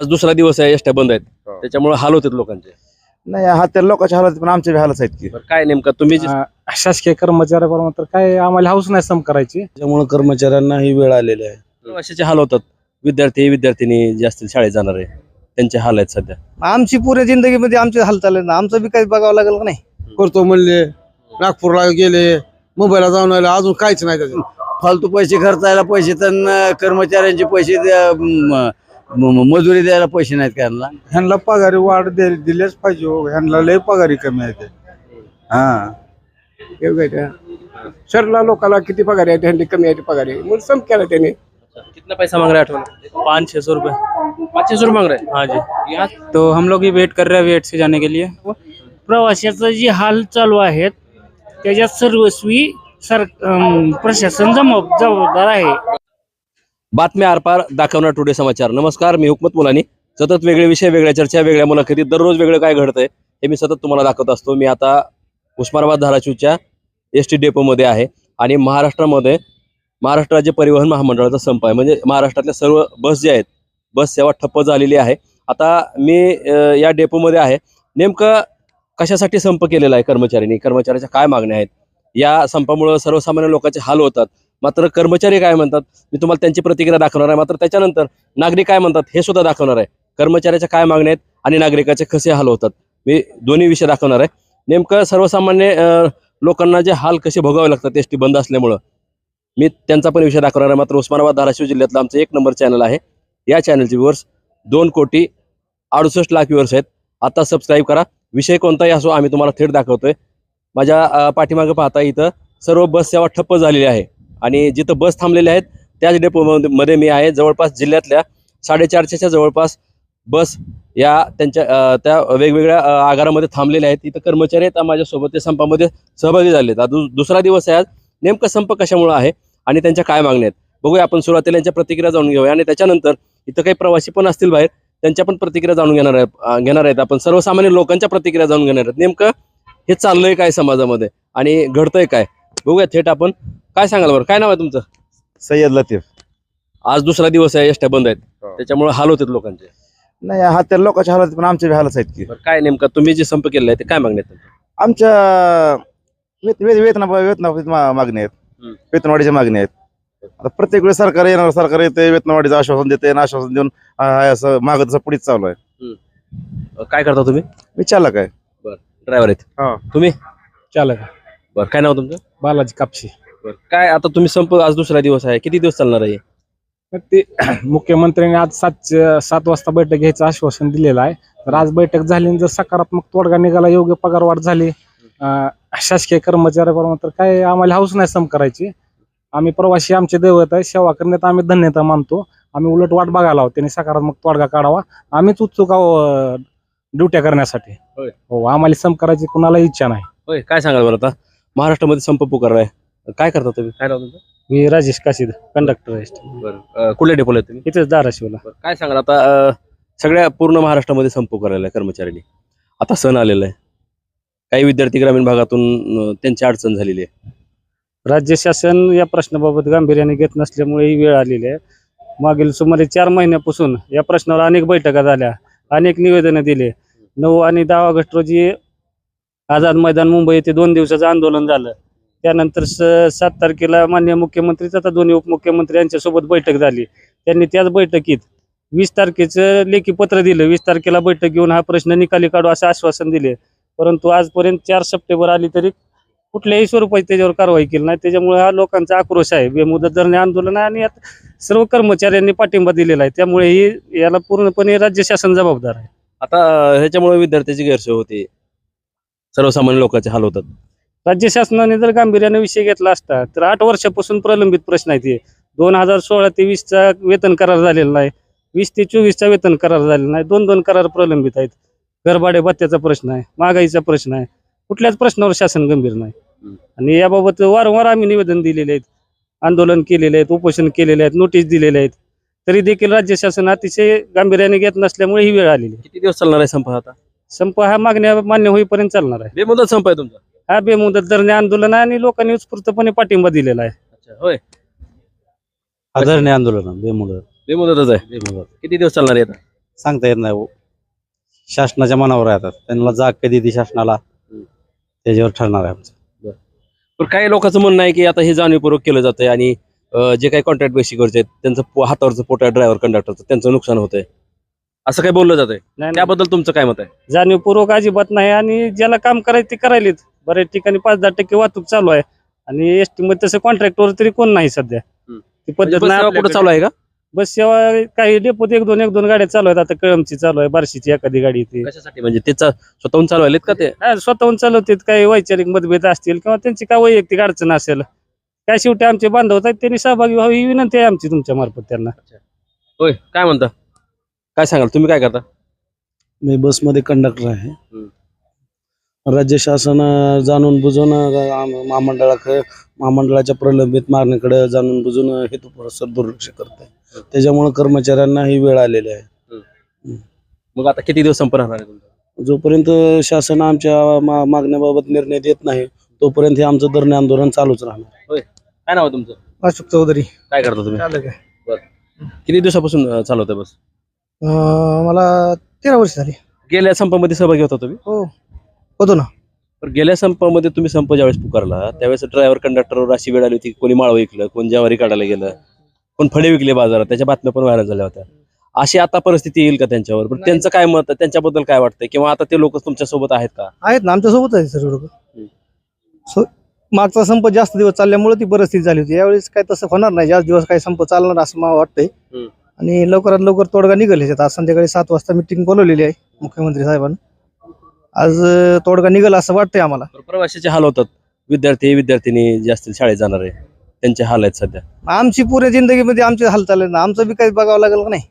आज दुसरा दिवस आहे एसट्या बंद आहेत. हो. त्याच्यामुळे हाल होतात लोकांचे. नाही हा तर लोकांच्या हालत पण आमच्या बी हालच आहेत की. बरं, काय नेमका तुम्ही जे- अं, शासकीय कर्मचाऱ्याबरोबर तर काय आम्हाला हाऊस नाही सम करायची. त्यामुळे कर्मचाऱ्यांना ही वेळ आलेली आहे. प्रवाशाचे हाल होतात. विद्यार्थी विद्यार्थिनी जे असतील शाळेत जाणार आहे त्यांचे हाल आहेत सध्या. आमची पुऱ्या जिंदगीमध्ये आमचे हाल चालले ना आमचं बी काही बघावं लागेल का नाही? करतो म्हणले नागपूरला गेले मुंबईला जाऊन आले अजून काहीच नाही त्याचं फालतू पैसे खर्चायला पैसे तर कर्मचाऱ्यांचे पैसे द्या- म- म- मजुरी द्यायला पैसे नाहीत त्यांना ह्यांना? पगारी वाढ दे दिल्याच पाहिजे हो. ह्यांना लय पगारी कमी आहे ते. हा. हे काय त्या सरला लोकांना किती पगार आहे त्यांनी कमी आहे पगार. आहे म्हणून सम केला त्याने. कितना पैसा मांग रहा है आठवण? पाँच छः सौ रुपये. पाचशे रुपये मांग रहे हाँ जी. तो हम लोग ही वेट कर रहे हैं वेट से जाने के लिए. प्रवाशाचं जे हाल चालू आहेत त्याच्यात सर्वस्वी सर अं, प्रशासन जमा- जबाबदार आहे. बातम्या आरपार दाखवणार टुडे समाचार. नमस्कार मी हुकमत मुलानी. सतत वेगळे विषय वेगळ्या चर्चा वेगळ्या मुलाखती दररोज वेगळं काय घडतंय हे मी सतत तुम्हाला दाखवत असतो. मी आता उस्मानाबाद धाराशिवच्या एस टी डेपोमध्ये आहे आणि महाराष्ट्रामध्ये महाराष्ट्र राज्य परिवहन महामंडळाचा संप आहे. म्हणजे महाराष्ट्रातल्या सर्व बस जे आहेत बस सेवा ठप्प झालेली आहे. आता मी या डेपोमध्ये आहे. नेमकं कशासाठी संप केलेला आहे कर्मचाऱ्यांनी? कर्मचाऱ्याच्या काय मागण्या आहेत? या संपामुळं सर्वसामान्य लोकांचे हाल होतात. मात्र कर्मचारी काय म्हणतात मी तुम्हाला त्यांची प्रतिक्रिया दाखवणार आहे. मात्र त्याच्यानंतर नागरिक काय म्हणतात हे सुद्धा दाखवणार आहे. कर्मचाऱ्याच्या काय मागण्या आहेत आणि नागरिकाचे कसे हाल होतात मी दोन्ही विषय दाखवणार आहे. नेमकं सर्वसामान्य लोकांना जे हाल कसे भोगावे लागतात एस टी बंद असल्यामुळं मी त्यांचा पण विषय दाखवणार आहे. मात्र उस्मानाबाद धाराशिव जिल्ह्यातलं आमचं एक नंबर चॅनल आहे. या चॅनलचे व्ह्युअर्स दोन कोटी अडुसष्ट लाख व्ह्युअर्स आहेत. आता सबस्क्राईब करा. विषय कोणताही असो आम्ही तुम्हाला थेट दाखवतोय. माझ्या पाठीमागं पाहता इथं सर्व बस सेवा ठप्प झालेली आहे. आणि जिथं बस थांबलेल्या आहेत त्याच डेपोमध्ये मध्ये मी आहे. जवळपास जिल्ह्यातल्या साडेचारशेच्या जवळपास बस या त्यांच्या त्या वेगवेगळ्या आगारामध्ये थांबलेल्या आहेत. इथं कर्मचारी आहेत माझ्यासोबत ते संपामध्ये सहभागी झाले आहेत दु- दुसरा दिवस आहे आज. नेमकं संप कशामुळे आहे आणि त्यांच्या काय मागण्या आहेत? बघूया आपण सुरुवातीला यांच्या प्रतिक्रिया जाणून घेऊया. आणि त्याच्यानंतर इथं काही प्रवासी पण असतील बाहेर त्यांच्या पण प्रतिक्रिया जाणून घेणार आहेत घेणार आहेत. आपण सर्वसामान्य लोकांच्या प्रतिक्रिया जाणून घेणार आहेत. नेमकं हे चाललंय काय समाजामध्ये? आणि घडतंय काय? बघूया थेट आपण काय सांगाल बरं? काय नाव आहे तुमचं? सय्यद लतीफ. आज दुसरा दिवस आहे एसट्या बंद आहेत. हो. त्याच्यामुळे हाल होतात लोकांचे. नाही हा तर लोकांच्या हालत पण आमच्या बी हालच आहेत की. बरं, काय नेमका? तुम्ही जे संप केलेला आहे ते काय मागण्यात आमच्या वेत वेत वेतना वेतना मा- मागणी आहेत. हम्म. वेतनवाढीच्या मागणी आहेत. आता प्रत्येक वेळेस सरकार येणार सरकार येते वेतनवाढीचं आश्वासन देते आणि आश्वासन देऊन हा, हा, असं मागत असं पुढेच चालू आहे. काय करता तुम्ही? विचारला काय ड्रायव्हर आहेत. हा. तुम्ही? चालक बरं काय नाव तुमचं? बालाजी कापशी. काय आता तुम्ही संप आज दुसरा दिवस आहे. किती दिवस चालणार आहे? तर ते मुख्यमंत्र्यांनी आज सात सात वाजता बैठक घ्यायचं आश्वासन दिलेलं आहे. तर आज बैठक झाली आणि जर सकारात्मक तोडगा निघाला योग्य पगार वाढ झाली अं, शासकीय कर्मचाऱ्याबरोबर तर काय आम्हाला हाऊस नाही सम करायची. आम्ही प्रवासी आमचे दैवत आहे. सेवा करण्यात आम्ही धन्यता मानतो. आम्ही उलट वाट बघायला आहोत त्यांनी सकारात्मक तोडगा काढावा. आम्हीच उत्सुक आहोत ड्युट्या करण्यासाठी. होय. हो आम्हाला सम करायची कुणाला इच्छा नाही. होय. काय सांगाल बरं आता? महाराष्ट्रामध्ये संप पुकारलाय. काय करता तुम्ही? काय नाव तुमचं? मी राजेश काशीद कंडक्टर आहे. बरं. अं, कुठल्या डेपोला आहे तुम्ही? इथेच धाराशिवला. बरं, काय सांगाल आता अं, सगळ्या पूर्ण महाराष्ट्रामध्ये संप आहे कर्मचाऱ्यांनी. आता सण आलेला आहे. काही विद्यार्थी ग्रामीण भागातून अं, त्यांची अडचण झालेली आहे. राज्य शासन या प्रश्नाबाबत गांभीर्याने घेत नसल्यामुळे ही वेळ आलेली आहे. मागील सुमारे चार महिन्यापासून या प्रश्नावर अनेक बैठका झाल्या. अनेक निवेदनं दिले. नऊ आणि दहा ऑगस्ट रोजी आझाद मैदान मुंबई येथे दोन दिवसाचं आंदोलन झालं. त्यानंतर स सात तारखेला मान्य मुख्यमंत्री तथा दोन्ही उपमुख्यमंत्री यांच्यासोबत बैठक झाली. त्यांनी त्याच बैठकीत वीस तारखेचं लेखी पत्र दिलं. वीस तारखेला बैठक घेऊन हा प्रश्न निकाली काढू असं आश्वासन दिले. परंतु आजपर्यंत चार सप्टेंबर आली तरी कुठल्याही स्वरूपाची त्याच्यावर कारवाई केली नाही. त्याच्यामुळे हा लोकांचा आक्रोश आहे. बेमुदत धरणे आंदोलन आणि यात सर्व कर्मचाऱ्यांनी पाठिंबा दिलेला आहे. त्यामुळे ही याला पूर्णपणे राज्य शासन जबाबदार आहे. आता ह्याच्यामुळे विद्यार्थ्याची गैरसोय होते. सर्वसामान्य लोकांचे हाल होतात. राज्य शासनाने जर गांभीर्याने विषय घेतला असता तर आठ वर्षापासून प्रलंबित प्रश्न आहेत हे दोन हजार सोळा ते वीसचा वेतन करार झालेला नाही वीस ते चोवीसचा वेतन करार झालेला नाही. दोन दोन करार प्रलंबित आहेत. घरभाडे भत्त्याचा प्रश्न आहे महागाईचा प्रश्न आहे. कुठल्याच प्रश्नावर शासन गंभीर नाही. आणि याबाबत वारंवार आम्ही निवेदन दिलेले आहेत आंदोलन केलेले आहेत उपोषण केलेले आहेत नोटीस दिलेले आहेत. तरी देखील राज्य शासन अतिशय गांभीर्याने घेत नसल्यामुळे ही वेळ आलेली आहे. किती दिवस चालणार आहे संप आता? संप हा मागण्या मान्य होईपर्यंत चालणार आहे. बेमुदत संप आहे तुमचा. हा बेमुदत धरणे आंदोलन आहे आणि लोकांनी उत्स्फूर्तपणे पाठिंबा दिलेला आहे. अच्छा होय. आदरणीय आंदोलन बेमुदत. बेमुदतच आहे. बेमुदत. किती दिवस चालणार आहे आता? सांगता येत नाही हो. शासनाच्या मनावर राहतात त्यांना जाग कधी ती शासनाला त्याच्यावर ठरणार आहे आमचं. पण काही लोकांचं म्हणणं आहे की आता हे जाणीवपूर्वक केलं जातंय आणि अं, जे काही कॉन्ट्रॅक्ट बेसिकवरचे आहेत त्यांचं पो- हातावरचं पोट आहे ड्रायव्हर कंडक्टरचं त्यांचं नुकसान होतंय. असं काही बोललं जातंय? नाही नाही. त्याबद्दल तुमचं काय मत आहे? जाणीवपूर्वक अजिबात नाही आणि ज्याला काम करायचं ते करायलेत. बऱ्याच ठिकाणी पाच दहा टक्के वाहतूक चालू आहे. आणि एस टी मध्ये तसं कॉन्ट्रॅक्टवर तरी कोण नाही सध्या. ती पद्धत बस नाही कुठं. चालू आहे का? बस सेवा काही डेपोत एक दोन एक दोन गाड्या चालू आहेत. आता कळमची चालू आहे बार्शीची एखादी गाडी ती. कशासाठी? म्हणजे त्याचा स्वतःहून चालवायलेत का ते? हा, स्वतःहून चालवतात. काही वैचारिक मतभेद असतील किंवा त्यांची काय वैयक्तिक अडचण असेल. काय शेवटी आमचे बांधव आहेत त्यांनी सहभागी व्हावी ही विनंती आहे आमची तुमच्या मार्फत त्यांना. होय काय म्हणता? काय सांगाल तुम्ही काय करता? मी बसमध्ये कंडक्टर आहे. हम्म. राज्य शासन जाणून बुजून महामंडळाकडे महामंडळाच्या प्रलंबित मागणीकडे जाणून बुजून हेतुपुरस्सर दुर्लक्ष करत आहे त्याच्यामुळे कर्मचाऱ्यांना ही वेळ आलेली आहे. मग आता किती दिवस संप राहणार आहे तुमचं? जोपर्यंत शासन आमच्या मा- मागण्याबाबत निर्णय देत नाही तोपर्यंत हे आमचं धरणे आंदोलन चालूच राहणार. काय नाव आहे तुमचं? अशोक चौधरी. काय करता तुम्ही? चालू काय किती दिवसापासून अं, चालवताय बस? मला तेरा वर्ष झाली. गेल्या संपामध्ये सहभागी होता तुम्ही? हो. होतो ना. पण गेल्या संपामध्ये तुम्ही संप ज्यावेळेस पुकारला त्यावेळेस ड्रायव्हर कंडक्टरवर अशी वेळ आली होती की कोणी माळ विकलं कोण ज्वारी काढायला गेलं कोण फळे विकले बाजारात त्याच्या बातम्या पण व्हायरल झाल्या होत्या. अशी आता परिस्थिती येईल का त्यांच्यावर? पण त्यांचं काय मत? त्यांच्याबद्दल काय वाटतंय? किंवा आता ते लोक तुमच्यासोबत आहेत का? आहेत ना आमच्यासोबत आहे सर्व लोक. मागचा संप जास्त दिवस चालल्यामुळे ती परिस्थिती झाली होती. यावेळेस काय तसं होणार नाही. जास्त दिवस काही संप चालणार असं मला वाटतंय. आणि लवकरात लवकर तोडगा निघेल आज संध्याकाळी सात वाजता मिटिंग बोलवलेली आहे मुख्यमंत्री साहेबांनी. आज तोडगा निघेल असं वाटतंय आम्हाला. प्रवाशाचे हाल होतात. विद्यार्थी विद्यार्थिनी जे असतील शाळेत जाणार आहे. त्यांचे हाल आहेत सध्या. आमची पुऱ्या जिंदगीमध्ये आमचे हाल चालले ना. आमचं बी काही बघावं लागेल का नाही?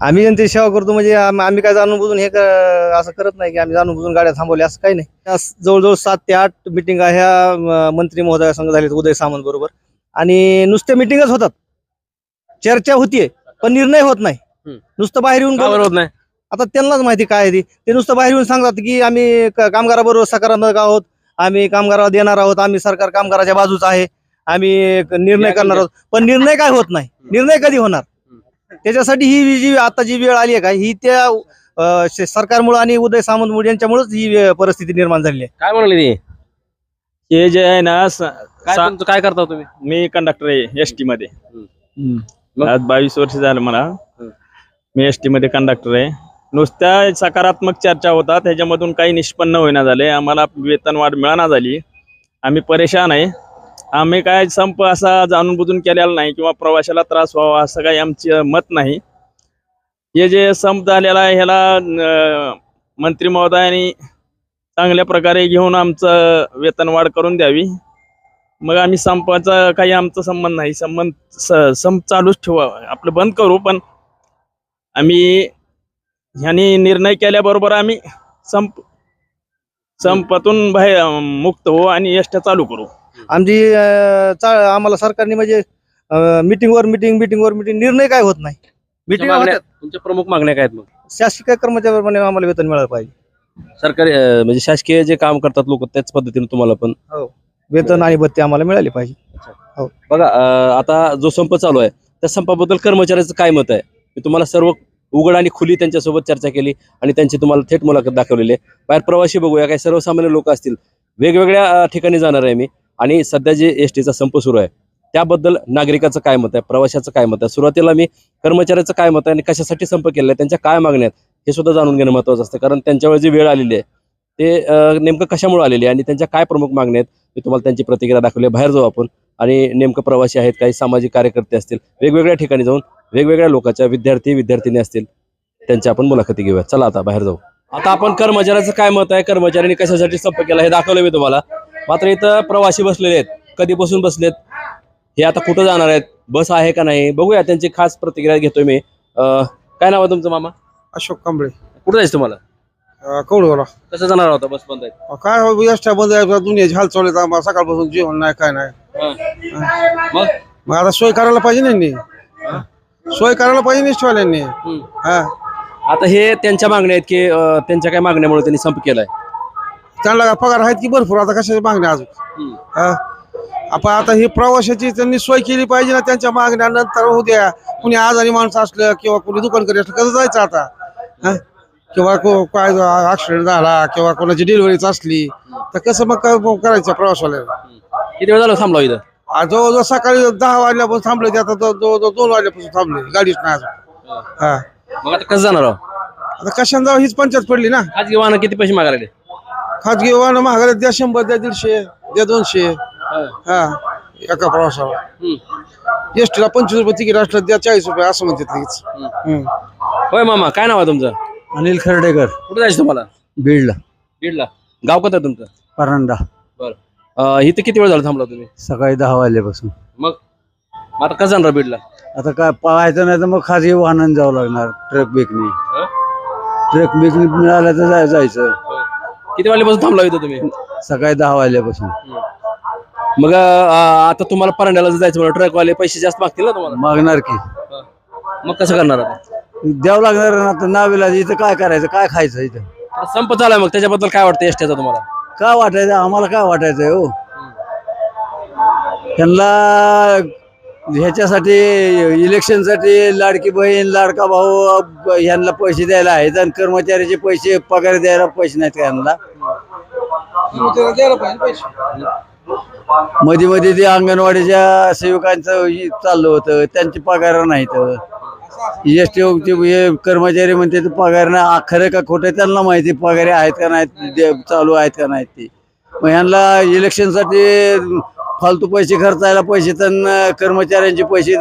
आम्ही जनतेची सेवा करतो म्हणजे आम- आम्ही काय जाणून बुजून हे क- असं करत नाही की आम्ही जाणून बुजून गाड्या थांबवल्या असं काही नाही. स- जवळजवळ सात ते आठ मिटिंग ह्या मंत्री महोदया संघ झालेत उदय सामंत बरोबर. आणि नुसत्या मिटिंगच होतात. चर्चा होतीये पण निर्णय होत नाही. हम्म. नुसतं बाहेर येऊन का बोल- बरं होत नाही? आता त्यांनाच माहिती काय आहे ती. ते नुसतं बाहेर येऊन सांगतात की आम्ही कामगाराबरोबर सकारात्मक आहोत. आम्ही कामगाराला देणार आहोत. आम्ही सरकार कामगाराच्या बाजूच आहे. आम्ही निर्णय करणार आहोत. पण निर्णय काय होत नाही. निर्णय कधी होणार? त्याच्यासाठी ही जी आता जी वेळ आली आहे का ही त्या सरकारमुळे आणि उदय सामंत यांच्यामुळेच ही परिस्थिती निर्माण झालेली आहे. काय म्हणाले ते? हे जे आहे ना काय सा- तुमचं काय करता तुम्ही? मी कंडक्टर आहे एस टी मध्ये. आज बावीस वर्ष झालं मला. मी एस टी मध्ये कंडक्टर आहे. नुसत्या सकारात्मक चर्चा होतात ह्याच्यामधून काही निष्पन्न होईना झाले. आम्हाला वेतनवाढ मिळाना झाली. आम्ही परेशान आहे. आम्ही काय संप असा जाणून बुजून केलेला नाही किंवा प्रवाशाला त्रास व्हावा असं काही आमचं मत नाही. हे जे संप झालेला आहे ह्याला मंत्री महोदयांनी चांगल्या प्रकारे घेऊन आमचं वेतनवाढ करून द्यावी. मग आम्ही संपाचा काही आमचा संबंध नाही. संबंध स- संप चालूच ठेवा आपलं बंद करू पण आम्ही ह्यानी निर्णय केल्याबरोबर आम्ही संप संपातून बाहेर मुक्त हो आणि एसट्या चालू करू. आमची अं, चा- आम्हाला सरकारने म्हणजे मिटिंगवर मिटिंग मिटिंगवर मिटिंग निर्णय काय होत नाही. मिटिंग तुमच्या मागण्या- तुमच्या प्रमुख मागण्या काय आहेत मग? शासकीय कर्मचाऱ्याप्रमाणे आम्हाला वेतन मिळालं पाहिजे. सरकारी अं, म्हणजे शासकीय जे काम करतात लोक त्याच पद्धतीने तुम्हाला पण वेतन आणि भत्ती आम्हाला मिळाली पाहिजे. बघा अं, आता जो संप चालू आहे त्या संपाबद्दल कर्मचाऱ्याचं काय मत आहे? मी तुम्हाला सर्व उघड आणि खुली त्यांच्यासोबत चर्चा केली आणि त्यांची तुम्हाला थेट मुलाखत दाखवलेली आहे. बाहेर प्रवासी बघूया काही सर्वसामान्य लोक असतील. वेगवेगळ्या ठिकाणी जाणार आहे मी आणि सध्या जे एस टीचा संप सुरू आहे त्याबद्दल नागरिकाचं काय मत आहे प्रवाशाचं काय मत आहे? सुरुवातीला मी कर्मचाऱ्याचं काय मत आहे आणि कशासाठी संप केलेला आहे त्यांच्या काय मागण्या आहेत हे सुद्धा जाणून घेणं महत्त्वाचं असतं. कारण त्यांच्यावर जी वेळ आलेली आहे. ते नेमकं कशामुळे आलेली आहे आणि त्यांच्या काय प्रमुख मागण्या आहेत मी तुम्हाला त्यांची प्रतिक्रिया दाखवली आहे. बाहेर जाऊ आपण आणि नेमकं प्रवासी आहेत काही सामाजिक कार्यकर्ते असतील वेगवेगळ्या ठिकाणी जाऊन वेगवेगळ्या लोकांच्या विद्यार्थी विद्यार्थिनी असतील त्यांच्या आपण मुलाखती घेऊया चला आता बाहेर जाऊ. आता आपण कर्मचाऱ्याचं काय मत आहे? कर्मचाऱ्यांनी कशासाठी संप केला? हे दाखवलं मी तुम्हाला. मात्र इथं प्रवासी बसलेले आहेत. कधीपासून बसलेत? हे आता कुठं जाणार आहेत? बस आहे का नाही? बघूया. त्यांची खास प्रतिक्रिया घेतोय मी. अं, काय नाव आहे तुमचं मामा? अशोक कांबळे. कुठं जायचं तुम्हाला? कौडगावला कसं जाणार होता बस बंद काय हो एसट्या बंद आहे. दुनियाची हाल चालू आहेत आम्हाला सकाळपासून जेवण नाही काय नाही. मग? मग आता सोय करायला पाहिजे ना यांनी. सोय करायला पाहिजे ना एसटीवाल्यांनी हम्म. हा. आता हे त्यांच्या मागण्या आहेत की अं, त्यांच्या काय मागण्यामुळे त्यांनी संप केलाय? त्यांना पगार आहेत की भरपूर आता कशाची मागणी अजून? हा. आपण आता ही प्रवाशाची त्यांनी सोय केली पाहिजे ना त्यांच्या मागण्यानंतर होऊ द्या. कुणी आजारी माणसं असलं किंवा कुणी दुकान करी असलं कसं जायचं आता? हा? किंवा को- काय ऍक्सिडेंट झाला किंवा कोणाची डिलिव्हरीच असली तर कसं मग काय करायचं प्रवासाला किती वेळ झाला थांबला इथं? जवळजवळ सकाळी दहा वाजल्यापासून थांबले ते आता जवळ- जवळजवळ दोन वाजल्यापासून थांबले गाडीच नाही अजून. हा. मग आता कसं जाणार आहो? आता कशाने जावं हीच पंचायत पडली ना. खाजगी वाहन किती पैसे मागायला लागले? खाजगी वाहन महागाला द्या शंभर द्या दीडशे द्या दोनशे. हा एका प्रवासाला एस टीला पंचवीस रुपये तिकीट असलं द्या चाळीस रुपये असं म्हणतात लगेच. हम्म. होय मामा काय नाव आहे तुमचं? अनिल खर्डेकर. कुठे जायचं तुम्हाला? बीडला. बीडला. गाव कोणतं आहे तुमचं? परांडा. अं, इथं किती वेळ झाला थांबला तुम्ही? सकाळी दहा वाजल्यापासून. मग? मग आता कसं जाणार बीडला? आता काय पळायचं नाही तर मग खाजगी वाहनाने जावं लागणार ट्रक बेकनी. ट्रक बेकनी मिळालं तर जाय- जायचं. किती वाजल्यापासून थांबला इथं तुम्ही? सकाळी दहा वाजल्यापासून. मग अं, आता तुम्हाला परांड्याला जर जायचं म्हणून ट्रकवाले पैसे जास्त मागतील ना तुम्हाला? मागणार की. मग कसं करणार आता? द्यावं लागणार ना आता नावेला इथं काय करायचं काय खायचं इथं? संप चालू आहे मग त्याच्याबद्दल काय वाटतं एसटीचा तुम्हाला? का वाटायचं? आम्हाला काय वाटायचंय हो? त्यांना ह्याच्यासाठी इलेक्शनसाठी लाडकी बहीण लाडका भाऊ ह्यांना पैसे द्यायला आहेत आणि कर्मचाऱ्याचे पैसे पगार द्यायला पैसे नाहीत यांना मध्ये मध्ये ते अंगणवाडीच्या सेवकांचं चाललं होतं. त्यांचे पगार नाहीत. एस टी कर्मचारी म्हणते ते पगार नाही खरं का खोटं त्यांना माहिती पगार आहेत का नाहीत चालू आहेत का नाहीत ते. मग ह्यांना इलेक्शनसाठी फालतू पैसे खर्चायला पैसे तर कर्मचाऱ्यांचे पैसे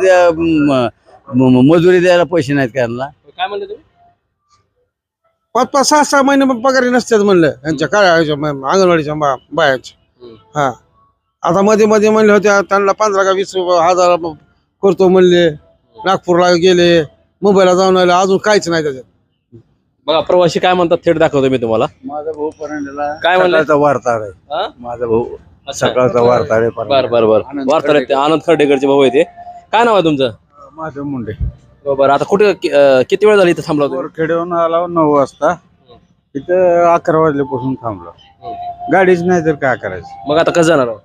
मजुरी द्यायला पैसे नाहीत का ह्यांना? काय म्हणले तुम्ही? पाच पाच सहा सहा महिने पगारी नसतात म्हणलं. यांच्या काय अंगणवाडीच्या बा- बायाच्या. हा. आता मध्ये मध्ये म्हणले होते त्यांना पंधरा का वीस रुपये हजार करतो म्हणले. नागपूरला गेले मुंबईला जाऊन आले अजून काहीच नाही त्याच्यात. बघा प्रवासी काय म्हणतात? थेट दाखवतो मी तुम्हाला. माझा भाऊ परांड्याला काय म्हणले? सकाळचा वार्ताहर आहे. हा? माझा भाऊ सकाळचा वार्ताहर आहे बर. बर बर. आनंद वार्ता आहेत ते. आनंद खर्डेकरचे भाऊ आहे ते. काय नाव आहे तुमचं? माझं मुंडे. हो, बरं. आता कुठे कि- अं, किती वेळ झाली इथं थांबला तुम्ही? खेडेवरून आला नऊ वाजता. इथं अकरा वाजल्यापासून थांबलो. गाडीच नाही तर काय करायचं? मग आता कसं जाणार? आहो?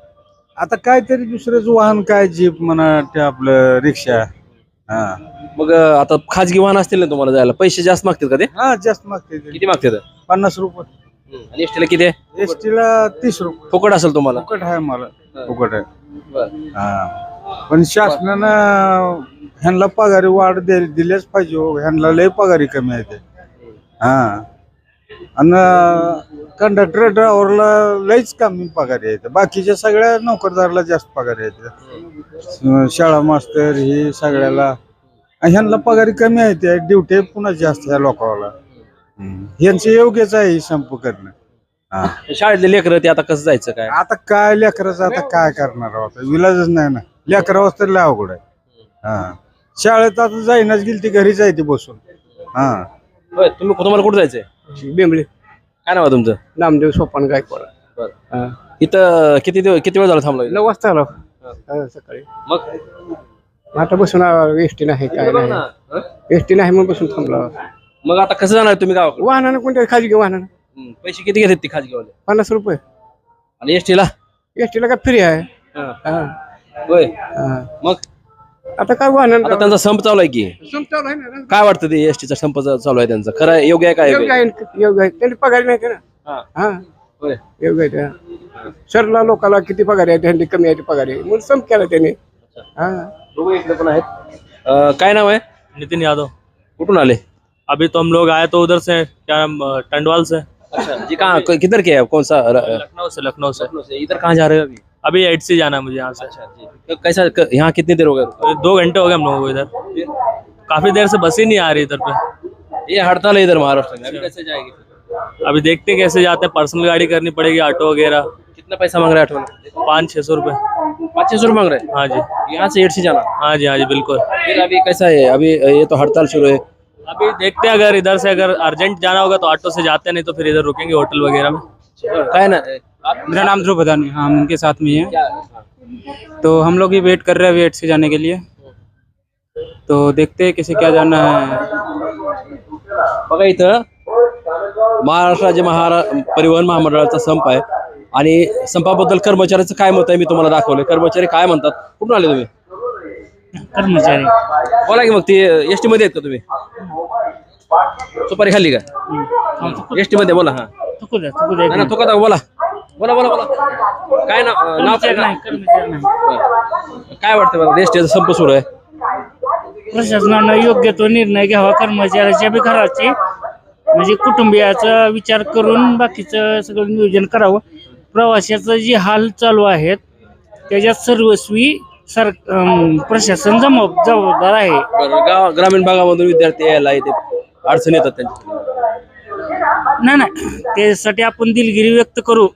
आता काहीतरी दुसरंच वाहन काय जीप म्हणा ते आपलं रिक्षा. हा. मग अं, आता खाजगी वाहन असतील ना तुम्हाला जायला पैसे जास्त मागतील का ते? हा जास्त मागते ते. किती मागतील पन्नास रुपये. आणि एसटीला किती आहे? एस टीला तीस रुपये. फुकट असेल तुम्हाला? फुकट आहे मला. फुकट आहे. हा. पण शासनानं ह्यांना पगारी वाढ दे दिल्याच पाहिजे हो. ह्यांना लय पगारी कमी आहे ते. हा. आणि कंडक्टर ड्रायव्हरला लयच कमी पगारी आहे बाकीच्या सगळ्या नोकरदाराला जास्त पगारी आहे शाळा मास्तर हे सगळ्याला. ह्यांना पगारी कमी आहे ते ड्युटी पुन्हा जास्त ह्या लोकांना. ह्यांचं योग्यच आहे हे संप करणं. शाळेतले लेकर ते आता कसं जायचं काय? आता काय लेकराचं आता काय करणार आहोत? आता विलाजच नाही ना. लेकरावर तर लय अवघड आहे. हा. शाळेत आता जाईनच गेली ती घरी जायते बसून. हा. तुम्ही तुम्हाला कुठे जायचंय? बेंबळी. काय नाव आहे तुमचं? नामदेव सोपान गायकवाड. इथं किती दिवस किती वेळ झाला थांबला? नऊ वाजता आलो. हा, सकाळी. मग? आता बसून एस टी नाही काय? नाही. एस टी नाही म्हणून बसून थांबला. मग आता कसं जाणार तुम्ही गावाकडे? वाहनानं कोणत्या खाजगी वाहनानं? हं, पैसे किती घेतात ती खाजगीवाले पन्नास रुपये. आणि एसटीला? एस टीला काय फ्री आहे? हा, होय. हा. मग? आता काय वाहन आता त्यांचा संप चालू आहे की? चालू आहे ना काय वाटतं ते एसटीचा संप चा- चालू आहे त्यांचा? खरं आहे, योग्य आहे काय योग्य आहे योग्य आहे. त्यांनी पगार नाही ना हा. हा. होय. योग्य आहे त्या. सरला लोकांना किती पगार आहे त्यांनी कमी आहे पगार आहे. म्हणून सम केला त्याने. हा. बघू इकडे पण आहेत. अं, काय नाव आहे? नितिन यादव. कुठून आले? अभी तो हम लोग आए तो उधर से क्या नाम, अ, टंडवाल से. अच्छा जी कहाँ किधर के है? कौन सा लखनऊ से लखनऊ से. लखनऊ से। इधर कहाँ जा रहे हो अभी? अभी एट से जाना है मुझे यहाँ से। अच्छा जी। क- कैसा क- यहाँ कितनी देर हो गए? दो घंटे हो गए हम लोगों को इधर। काफ़ी देर से बस ही नहीं आ रही इधर पे। ये हड़ताल है इधर महाराष्ट्र में। अभी कैसे जाएगी अभी देखते हैं कैसे जाते हैं। पर्सनल गाड़ी करनी पड़ेगी ऑटो वगैरह। कितना पैसा मांग रहे हैं ऑटो पाँच छः सौ रुपये पाँच छह सौ रुपये मांग रहे हैं? हाँ जी। यहाँ से एट से जाना? हाँ जी हाँ जी बिल्कुल। फिर अभी कैसा है? अभी ये तो हड़ताल शुरू है। अभी देखते हैं अगर इधर से अगर अर्जेंट जाना होगा तो ऑटो से जाते हैं नहीं तो फिर इधर रुकेंगे होटल वगैरह में। काय ना? आप मेरा नाम ध्रुव प्रधान है। हम उनके साथ में ही हैं। तो हम लोग भी वेट कर रहे हैं वेट से जाने के लिए। तो देखते हैं कैसे क्या जाना है। बघा इथं महाराष्ट्र राज्य महारा परिवहन महामंडळाचा संप आहे. आणि संपाबद्दल कर्मचाऱ्याचं काय मत आहे मी तुम्हाला दाखवलं कर्मचारी काय म्हणतात? कुठून आले तुम्ही? कर्मचारी. बोला की मग ती एसटी मध्ये आहेत का तुम्ही? सुपारी खाल्ली का? एसटी मध्ये बोला हा. नाही, नाही, थोका बोला. बोला बोला बोला. काय ना नाव काय? नाही कर्मचारी नाही बरं. काय वाटतं मला एसटीचा संप सुरू आहे? प्रशासनानं योग्य तो निर्णय घ्यावा कर्मचाऱ्याच्या बी घराची म्हणजे कुटुंबियाचा विचार करून बाकीचं सगळं नियोजन करावं. प्रवाशाचं जे हाल चालू आहेत त्याच्यात सर्वस्वी सर अं, प्रशासन जमा जबाबदार आहे. बरं, गाव ग्रामीण भागामधून विद्यार्थी यायला इथे अडचण येतात त्यांच्या नाही नाही. त्यासाठी आपण दिलगिरी व्यक्त करू.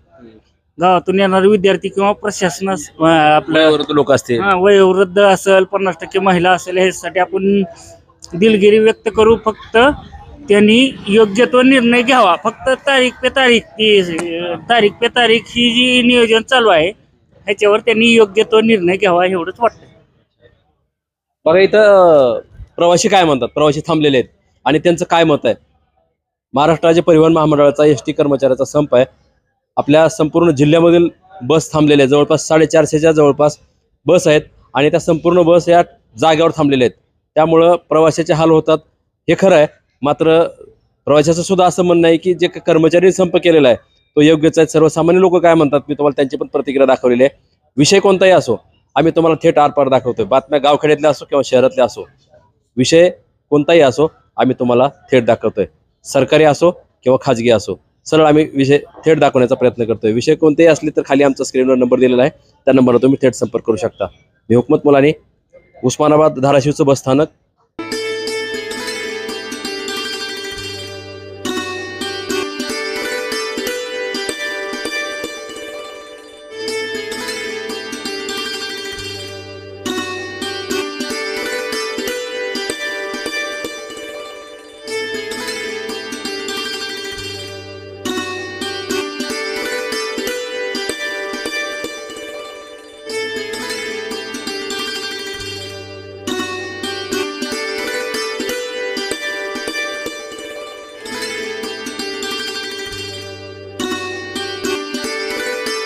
गावातून येणारे विद्यार्थी किंवा प्रशासनास अं, आपलं वयोवृद्ध लोक असतील. हा वयोवृद्ध असेल पन्नास टक्के महिला असेल ह्यासाठी आपण दिलगिरी व्यक्त करू. फक्त त्यांनी योग्य तो निर्णय घ्यावा. फक्त तारीख पे तारीख ती अं, तारीख पे तारीख ही जी नियोजन चालू आहे ह्याच्यावर त्यांनी योग्य तो निर्णय घ्यावा एवढंच वाटतं बघा इथं अं, प्रवासी काय म्हणतात? प्रवासी थांबलेले आहेत. आणि त्यांचं काय मत आहे? महाराष्ट्र राज्य परिवहन महामंडळाचा एस टी कर्मचाऱ्याचा संप आहे. आपल्या संपूर्ण जिल्ह्यामधील बस थांबलेल्या आहेत. जवळपास साडेचारशेच्या जवळपास बस आहेत आणि त्या संपूर्ण बस या जागेवर थांबलेल्या आहेत. त्यामुळं प्रवाशाचे हाल होतात. हे खरं आहे. मात्र प्रवाशाचं सुद्धा असं म्हणणं आहे की जे कर्मचारी संप केलेला आहे तो योग्यच आहे. सर्वसामान्य लोक काय म्हणतात? मी तुम्हाला त्यांची पण प्रतिक्रिया दाखवलेली आहे. विषय कोणताही असो आम्ही तुम्हाला थेट आरपार दाखवतोय. बातम्या गावखेड्यातल्या असो किंवा शहरातल्या असो विषय कोणताही असो आम्ही तुम्हाला थेट दाखवतोय. सरकारी असो किंवा खाजगी असो. सरळ आम्ही विषय थेट दाखवण्याचा प्रयत्न करतोय. विषय कोणतेही असले तर खाली आमचा स्क्रीनवर नंबर दिलेला आहे. त्या नंबरवर तुम्ही थेट संपर्क करू शकता. मी हुकमत मुलानी उस्मानाबाद धाराशिवचं बस स्थानक